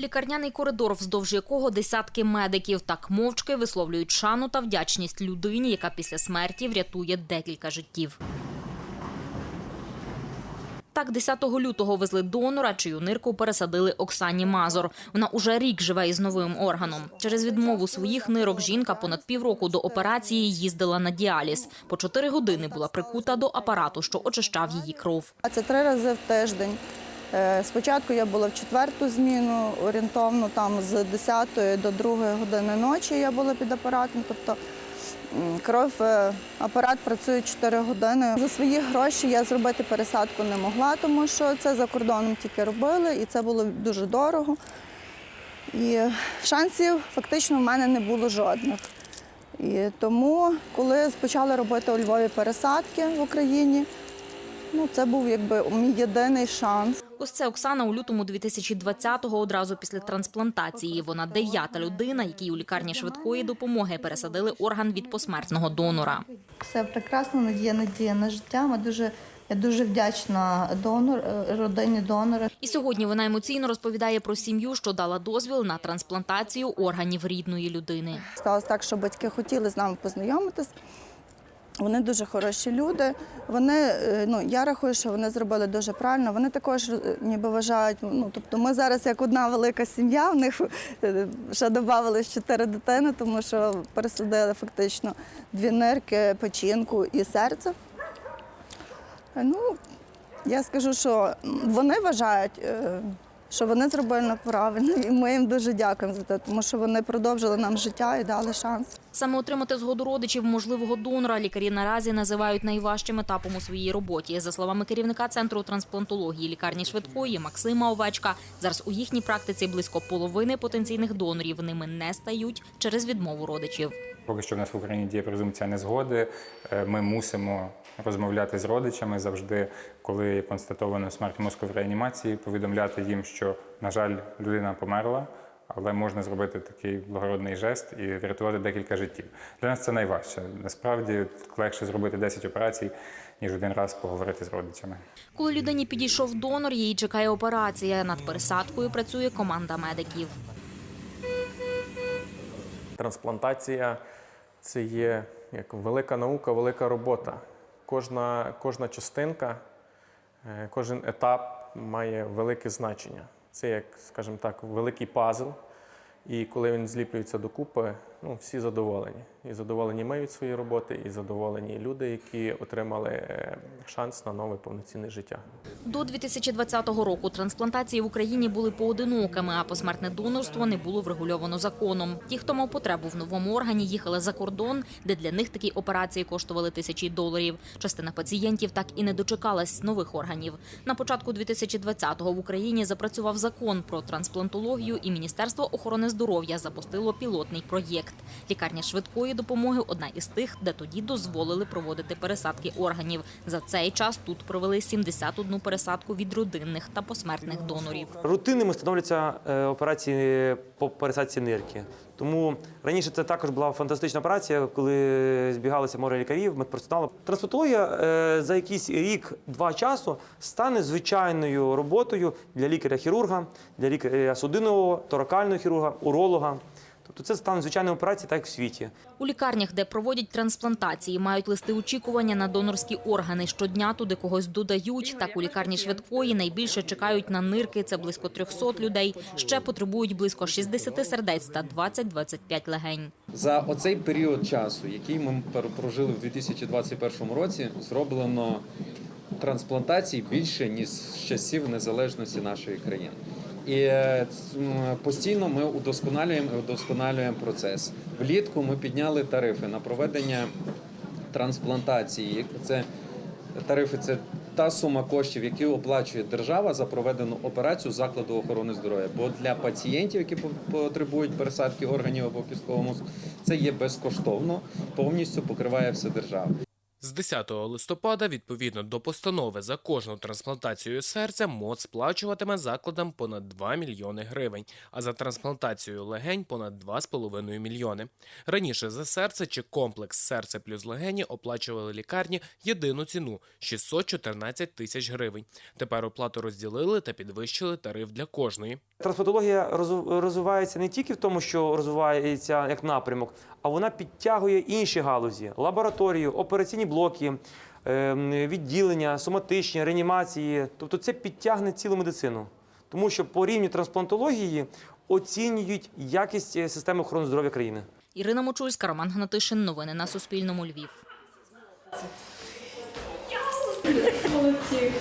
Лікарняний коридор, вздовж якого десятки медиків так мовчки висловлюють шану та вдячність людині, яка після смерті врятує декілька життів. Так, 10 лютого везли донора, чию нирку пересадили Оксані Мазур. Вона уже рік живе із новим органом. Через відмову своїх нирок жінка понад півроку до операції їздила на діаліз. По 4 години була прикута до апарату, що очищав її кров. А це три рази в тиждень. Е, Спочатку я була в четверту зміну, орієнтовно там з 10 до 2 години ночі я була під апаратом. Тобто кров, е, апарат працює 4 години. За свої гроші я зробити пересадку не могла, тому що це за кордоном тільки робили, і це було дуже дорого. І шансів фактично в мене не було жодних. І тому, коли почали робити у Львові пересадки в Україні, ну це був якби мій єдиний шанс. Ось це Оксана у лютому 2020-го, одразу після трансплантації. Вона дев'ята людина, якій у лікарні швидкої допомоги пересадили орган від посмертного донора. Все прекрасно, надія, надія на життя. Ми дуже, я дуже вдячна донор, е, родині донора. І сьогодні вона емоційно розповідає про сім'ю, що дала дозвіл на трансплантацію органів рідної людини. Сталося так, що батьки хотіли з нами познайомитись. Вони дуже хороші люди. Вони, е, ну я рахую, що вони зробили дуже правильно. Вони також е, ніби вважають. Ну тобто, ми зараз як одна велика сім'я. В них е, ще додали чотири дитини, тому що пересадили фактично дві нирки, печінку і серце. Ну я скажу, що вони вважають. Що вони зробили правильно, і ми їм дуже дякуємо за це, тому що вони продовжили нам життя і дали шанс. Саме отримати згоду родичів можливого донора лікарі наразі називають найважчим етапом у своїй роботі. За словами керівника центру трансплантології лікарні швидкої Максима Овечка, зараз у їхній практиці близько половини потенційних донорів ними не стають через відмову родичів. Поки що в нас в Україні діє презумпція незгоди. Е, Ми мусимо розмовляти з родичами завжди, коли констатовано смерть мозку в реанімації, повідомляти їм, що, на жаль, людина померла, але можна зробити такий благородний жест і врятувати декілька життів. Для нас це найважче. Насправді легше зробити 10 операцій, ніж один раз поговорити з родичами. Коли людині підійшов донор, її чекає операція. Над пересадкою працює команда медиків. Трансплантація це є як велика наука, велика робота. Кожна, кожна частинка, е, кожен етап має велике значення. Це як, скажімо так, великий пазл. І коли він зліплюється докупи, ну, всі задоволені. І задоволені ми від своєї роботи, і задоволені люди, які отримали е, шанс на нове повноцінне життя. До 2020 року трансплантації в Україні були поодинокими, а посмертне донорство не було врегульовано законом. Ті, хто мав потребу в новому органі, їхали за кордон, де для них такі операції коштували тисячі доларів. Частина пацієнтів так і не дочекалась нових органів. На початку 2020-го в Україні запрацював закон про трансплантологію, і Міністерство охорони здоров'я запустило пілотний проєкт. Лікарня швидкої допомоги одна із тих, де тоді дозволили проводити пересадки органів. За цей час тут провели 71 пересадку від родинних та посмертних донорів. Рутинними становляться е, операції по пересадці нирки. Тому раніше це також була фантастична операція, коли збігалися море лікарів, медперсоналу. Трансплантологія е, за якийсь рік-два часу стане звичайною роботою для лікаря-хірурга, для лікаря судинного, торакального хірурга, уролога. Тобто це стане звичайною операцією, так як в світі. У лікарнях, де проводять трансплантації, мають листи очікування на донорські органи. Щодня туди когось додають. Так у лікарні швидкої найбільше чекають на нирки. Це близько 300 людей. Ще потребують близько 60 сердець та 20-25 легень. За оцей період часу, який ми прожили в 2021 році, зроблено трансплантацій більше ніж з часів незалежності нашої країни. І е, постійно ми удосконалюємо і удосконалюємо процес. Влітку ми підняли тарифи на проведення трансплантації. Це тарифи це та сума коштів, які оплачує держава за проведену операцію закладу охорони здоров'я. Бо для пацієнтів, які по- потребують пересадки органів або кісткового мозку, це є безкоштовно, повністю покриває все держава. З 10 листопада, відповідно до постанови за кожну трансплантацію серця, МОЗ сплачуватиме закладам понад 2 мільйони гривень, а за трансплантацію легень понад 2,5 мільйони. Раніше за серце чи комплекс серце плюс легені оплачували лікарні єдину ціну 614 тисяч гривень. Тепер оплату розділили та підвищили тариф для кожної. Трансплантологія розвивається не тільки в тому, що розвивається як напрямок, а вона підтягує інші галузі: лабораторію, операційні блоки, ем, відділення, соматичні, реанімації. Тобто це підтягне цілу медицину. Тому що по рівню трансплантології оцінюють якість е, системи охорони здоров'я країни. Ірина Мочульська, Роман Гнатишин. Новини на Суспільному. Львів. Молодці.